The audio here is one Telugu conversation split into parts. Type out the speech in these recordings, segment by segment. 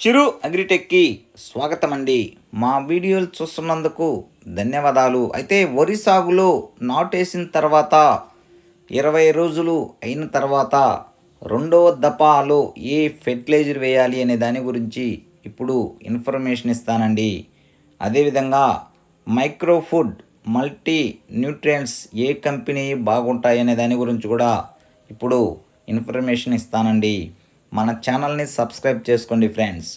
చిరు అగ్రిటెక్కి స్వాగతం అండి మా వీడియోలు చూస్తున్నందుకు ధన్యవాదాలు. అయితే వరి సాగులో నాటేసిన తర్వాత ఇరవై రోజులు అయిన తర్వాత రెండవ దపాలో ఏ ఫెర్టిలైజర్ వేయాలి అనే దాని గురించి ఇప్పుడు ఇన్ఫర్మేషన్ ఇస్తానండి. అదేవిధంగా మైక్రో ఫుడ్ మల్టీ న్యూట్రియంట్స్ ఏ కంపెనీ బాగుంటాయి అనే దాని గురించి కూడా ఇప్పుడు ఇన్ఫర్మేషన్ ఇస్తానండి. మన ఛానల్ని సబ్స్క్రైబ్ చేసుకోండి ఫ్రెండ్స్.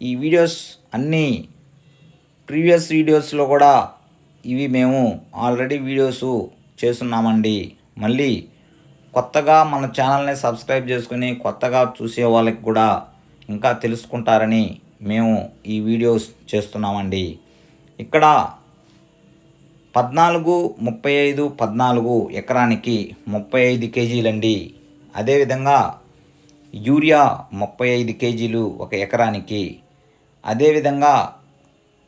ఈ వీడియోస్ అన్నీ ప్రీవియస్ వీడియోస్లో కూడా ఇవి మేము ఆల్రెడీ వీడియోస్ చేస్తున్నామండి. మళ్ళీ కొత్తగా మన ఛానల్ని సబ్స్క్రైబ్ చేసుకుని కొత్తగా చూసే వాళ్ళకి కూడా ఇంకా తెలుసుకుంటారని మేము ఈ వీడియోస్ చేస్తున్నామండి. ఇక్కడ పద్నాలుగు ముప్పై ఐదు పద్నాలుగు ఎకరానికి ముప్పై ఐదు కేజీలండి. అదేవిధంగా యూరియా ముప్పై ఐదు కేజీలు ఒక ఎకరానికి. అదేవిధంగా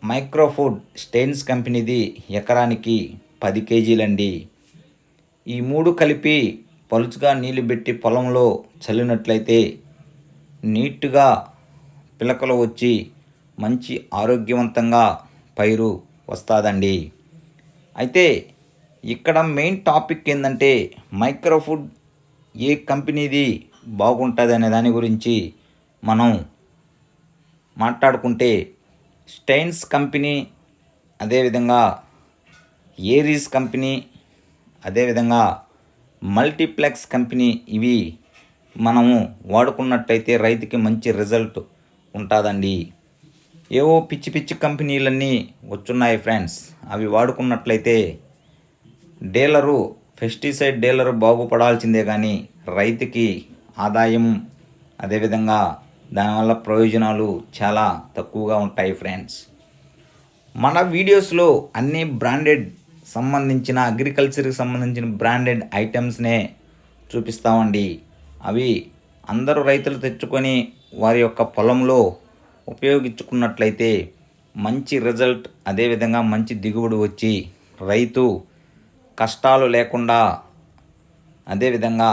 మైక్రోఫుడ్ స్టెయిన్స్ కంపెనీది ఎకరానికి పది కేజీలండి. ఈ మూడు కలిపి పలుచుగా నీళ్ళు పెట్టి పొలంలో చల్లినట్లయితే నీట్గా పిలకలు వచ్చి మంచి ఆరోగ్యవంతంగా పైరు వస్తుందండి. అయితే ఇక్కడ మెయిన్ టాపిక్ ఏంటంటే మైక్రోఫుడ్ ఏ కంపెనీది బాగుంటుంది అనే దాని గురించి మనం మాట్లాడుకుంటే స్టైన్స్ కంపెనీ అదేవిధంగా ఏరీస్ కంపెనీ అదేవిధంగా మల్టీప్లెక్స్ కంపెనీ ఇవి మనము వాడుకున్నట్టయితే రైతుకి మంచి రిజల్ట్ ఉంటుందండి. ఏవో పిచ్చి పిచ్చి కంపెనీలన్నీ వచ్చున్నాయి ఫ్రెండ్స్. అవి వాడుకున్నట్లయితే డీలరు పెస్టిసైడ్ డీలరు బాగుపడాల్సిందే కానీ రైతుకి ఆదాయం అదేవిధంగా దానివల్ల ప్రయోజనాలు చాలా తక్కువగా ఉంటాయి ఫ్రెండ్స్. మన వీడియోస్లో అన్ని బ్రాండెడ్ సంబంధించిన అగ్రికల్చర్కి సంబంధించిన బ్రాండెడ్ ఐటమ్స్నే చూపిస్తామండి. అవి అందరూ రైతులు తెచ్చుకొని వారి యొక్క పొలంలో ఉపయోగించుకున్నట్లయితే మంచి రిజల్ట్ అదేవిధంగా మంచి దిగుబడి వచ్చి రైతు కష్టాలు లేకుండా అదేవిధంగా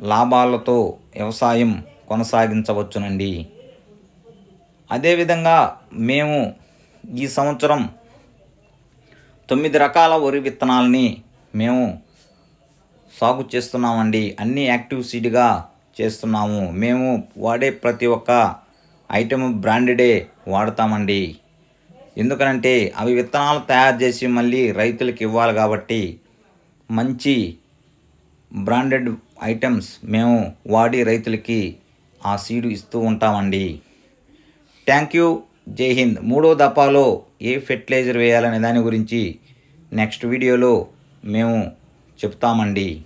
లాభాలతో వ్యవసాయం కొనసాగించవచ్చునండి. అదేవిధంగా మేము ఈ సంవత్సరం తొమ్మిది రకాల వరి విత్తనాలని మేము సాగు చేస్తున్నామండి. అన్ని యాక్టివ్ సీడ్గా చేస్తున్నాము. మేము వాడే ప్రతి ఒక్క ఐటమ్ బ్రాండెడే వాడతామండి. ఎందుకనంటే అవి విత్తనాలు తయారు చేసి మళ్ళీ రైతులకు ఇవ్వాలి కాబట్టి మంచి బ్రాండెడ్ ఐటమ్స్ మేము వాడి రైతులకి ఆ సీడు ఇస్తూ ఉంటామండి. Thank you. జై హింద్. మూడో దఫాలో ఏ ఫెర్టిలైజర్ వేయాలనే దాని గురించి నెక్స్ట్ వీడియోలో మేము చెప్తామండి.